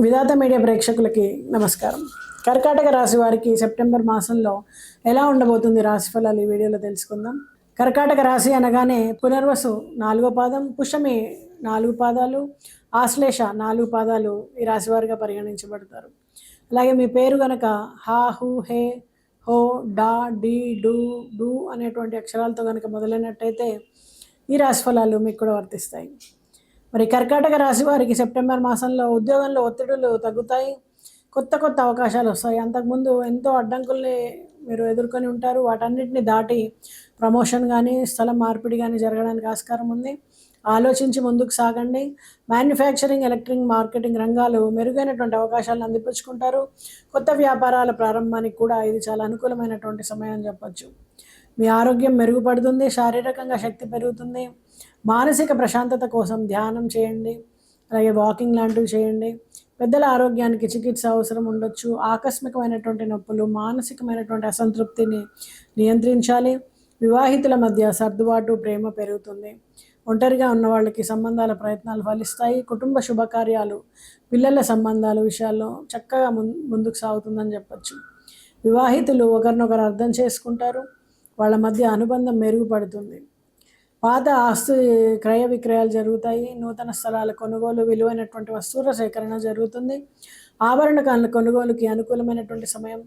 విధాత media ప్రేక్షకులకి నమస్కారం. కర్కాటక రాశి వారికి సెప్టెంబర్ మాసంలో ఎలా ఉండబోతుంది రాశి ఫలాలు ఈ వీడియోలో తెలుసుకుందాం. కర్కాటక రాశి అనగానే పునర్వసు నాలుగో పాదం పుషమి నాలుగు పాదాలు ఆశ్లేష నాలుగు పాదాలు ఈ రాశి వారిగా పరిగణించబడతారు. అలాగే మీ పేరు గనక హా హు హే హో డా డి డు డు అనేటువంటి అక్షరాలతో కనుక మొదలైనట్టయితే ఈ రాశి ఫలాలు మీకు కూడా వర్తిస్తాయి. మరి కర్కాటక రాశి వారికి సెప్టెంబర్ మాసంలో ఉద్యోగంలో ఒత్తిడులు తగ్గుతాయి. కొత్త కొత్త అవకాశాలు వస్తాయి. అంతకుముందు ఎంతో అడ్డంకుల్ని మీరు ఎదుర్కొని ఉంటారు. వాటన్నిటిని దాటి ప్రమోషన్ కానీ స్థలం మార్పిడి కానీ జరగడానికి ఆస్కారం ఉంది. ఆలోచించి ముందుకు సాగండి. మ్యానుఫ్యాక్చరింగ్ ఎలక్ట్రిక్ మార్కెటింగ్ రంగాలు మెరుగైనటువంటి అవకాశాలను అందిపుచ్చుకుంటారు. కొత్త వ్యాపారాల ప్రారంభానికి కూడా ఇది చాలా అనుకూలమైనటువంటి సమయం చెప్పచ్చు. మీ ఆరోగ్యం మెరుగుపడుతుంది శారీరకంగా శక్తి పెరుగుతుంది. మానసిక ప్రశాంతత కోసం ధ్యానం చేయండి. అలాగే వాకింగ్ లాంటివి చేయండి. పెద్దల ఆరోగ్యానికి చికిత్స అవసరం ఉండొచ్చు. ఆకస్మికమైనటువంటి నొప్పులు మానసికమైనటువంటి అసంతృప్తిని నియంత్రించాలి. వివాహితుల మధ్య సర్దుబాటు ప్రేమ పెరుగుతుంది. ఒంటరిగా ఉన్న వాళ్ళకి సంబంధాల ప్రయత్నాలు ఫలిస్తాయి. కుటుంబ శుభకార్యాలు పిల్లల సంబంధాల విషయాల్లో చక్కగా ముందుకు సాగుతుందని చెప్పచ్చు. వివాహితులు ఒకరినొకరు అర్థం చేసుకుంటారు. వాళ్ళ మధ్య అనుబంధం మెరుగుపడుతుంది. పాత ఆస్తి క్రయ విక్రయాలు జరుగుతాయి. నూతన స్థలాల కొనుగోలు విలువైనటువంటి వస్తువుల సేకరణ జరుగుతుంది. ఆభరణ కొనుగోలుకి అనుకూలమైనటువంటి సమయం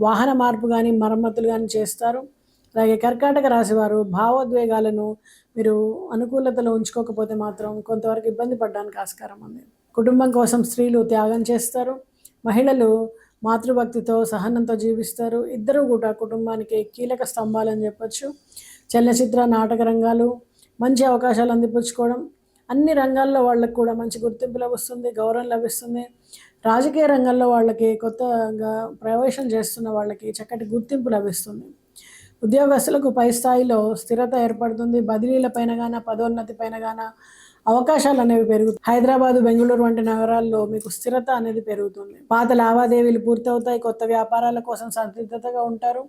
వాహన మార్పు కానీ మరమ్మతులు కానీ చేస్తారు. అలాగే కర్కాటక రాశి వారు భావోద్వేగాలను మీరు అనుకూలతలో ఉంచుకోకపోతే మాత్రం కొంతవరకు ఇబ్బంది పడడానికి ఆస్కారం ఉంది. కుటుంబం కోసం స్త్రీలు త్యాగం చేస్తారు. మహిళలు మాతృభక్తితో సహనంతో జీవిస్తారు. ఇద్దరు కూడా కుటుంబానికి కీలక స్తంభాలని చెప్పొచ్చు. చలనచిత్ర నాటక రంగాలు మంచి అవకాశాలు అందిపుచ్చుకోవడం అన్ని రంగాల్లో వాళ్ళకు కూడా మంచి గుర్తింపు లభిస్తుంది గౌరవం లభిస్తుంది. రాజకీయ రంగంలో వాళ్ళకి కొత్తగా ప్రవేశం చేస్తున్న వాళ్ళకి చక్కటి గుర్తింపు లభిస్తుంది. ఉద్యోగస్తులకు పై స్థాయిలో స్థిరత ఏర్పడుతుంది. బదిలీల పైన గాన పదోన్నతి పైన గాన అవకాశాలు అనేవి పెరుగుతాయి హైదరాబాదు బెంగళూరు వంటి నగరాల్లో మీకు స్థిరత అనేది పెరుగుతుంది. పాత లావాదేవీలు పూర్తవుతాయి కొత్త వ్యాపారాల కోసం సంసిద్ధతగా ఉంటారు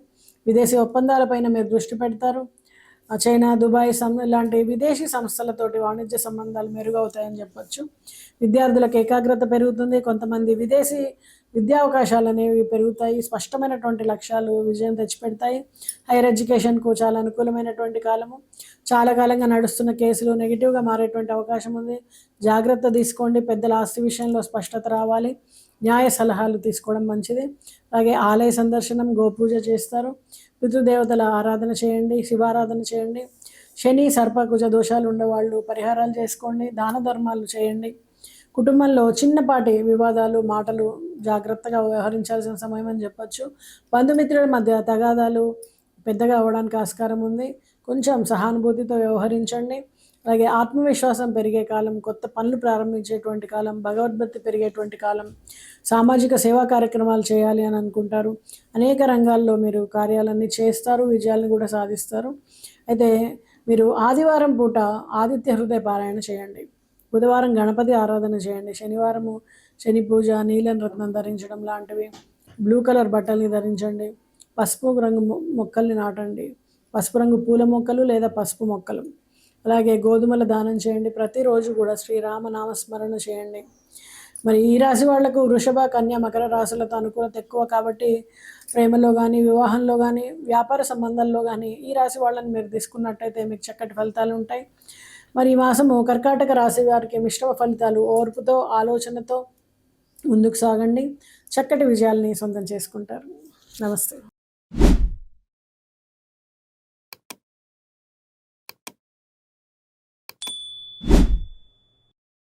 విదేశీ ఒప్పందాలపైన మీరు దృష్టి పెడతారు చైనా దుబాయ్ సం లాంటి విదేశీ సంస్థలతోటి వాణిజ్య సంబంధాలు మెరుగవుతాయని చెప్పొచ్చు. విద్యార్థులకు ఏకాగ్రత పెరుగుతుంది కొంతమంది విదేశీ విద్యా అవకాశాలు అనేవి పెరుగుతాయి స్పష్టమైనటువంటి లక్ష్యాలు విజయం తెచ్చిపెడతాయి. హైయర్ ఎడ్యుకేషన్కు చాలా అనుకూలమైనటువంటి కాలము. చాలా కాలంగా నడుస్తున్న కేసులు నెగిటివ్గా మారేటువంటి అవకాశం ఉంది. జాగ్రత్త తీసుకోండి. పెద్దల ఆస్తి విషయంలో స్పష్టత రావాలి. న్యాయ సలహాలు తీసుకోవడం మంచిది. అలాగే ఆలయ సందర్శనం గోపూజ చేస్తారు. పితృదేవతల ఆరాధన చేయండి శివారాధన చేయండి. శని సర్పకుజ దోషాలు ఉండేవాళ్ళు పరిహారాలు చేసుకోండి దాన ధర్మాలు చేయండి. కుటుంబంలో చిన్నపాటి వివాదాలు మాటలు జాగ్రత్తగా వ్యవహరించాల్సిన సమయం అని చెప్పొచ్చు. బంధుమిత్రుల మధ్య తగాదాలు పెద్దగా అవ్వడానికి ఆస్కారం ఉంది. కొంచెం సహానుభూతితో వ్యవహరించండి. అలాగే ఆత్మవిశ్వాసం పెరిగే కాలం కొత్త పనులు ప్రారంభించేటువంటి కాలం భగవద్భక్తి పెరిగేటువంటి కాలం సామాజిక సేవా కార్యక్రమాలు చేయాలి అని అనుకుంటారు. అనేక రంగాల్లో మీరు కార్యాలన్నీ చేస్తారు విజయాలను కూడా సాధిస్తారు. అయితే మీరు ఆదివారం పూట ఆదిత్య హృదయ పారాయణ చేయండి. బుధవారం గణపతి ఆరాధన చేయండి. శనివారము శని పూజ నీలం రత్నం ధరించడం లాంటివి. బ్లూ కలర్ బట్టల్ని ధరించండి. పసుపు రంగు మొక్కల్ని నాటండి. పసుపు రంగు పూల మొక్కలు లేదా పసుపు మొక్కలు. అలాగే గోధుమల దానం చేయండి. ప్రతిరోజు కూడా శ్రీరామ నామస్మరణ చేయండి. మరి ఈ రాశి వాళ్ళకు వృషభ కన్య మకర రాశులతో అనుకూలత ఎక్కువ కాబట్టి ప్రేమలో కానీ వివాహంలో కానీ వ్యాపార సంబంధాల్లో కానీ ఈ రాశి వాళ్ళని మీరు తీసుకున్నట్టయితే మీకు చక్కటి ఫలితాలు ఉంటాయి. మరి ఈ మాసము కర్కాటక రాశి వారికి మిశ్రమ ఫలితాలు ఓర్పుతో ఆలోచనతో ముందుకు సాగండి. చక్కటి విజయాల్ని సొంతం చేసుకుంటారు. నమస్తే.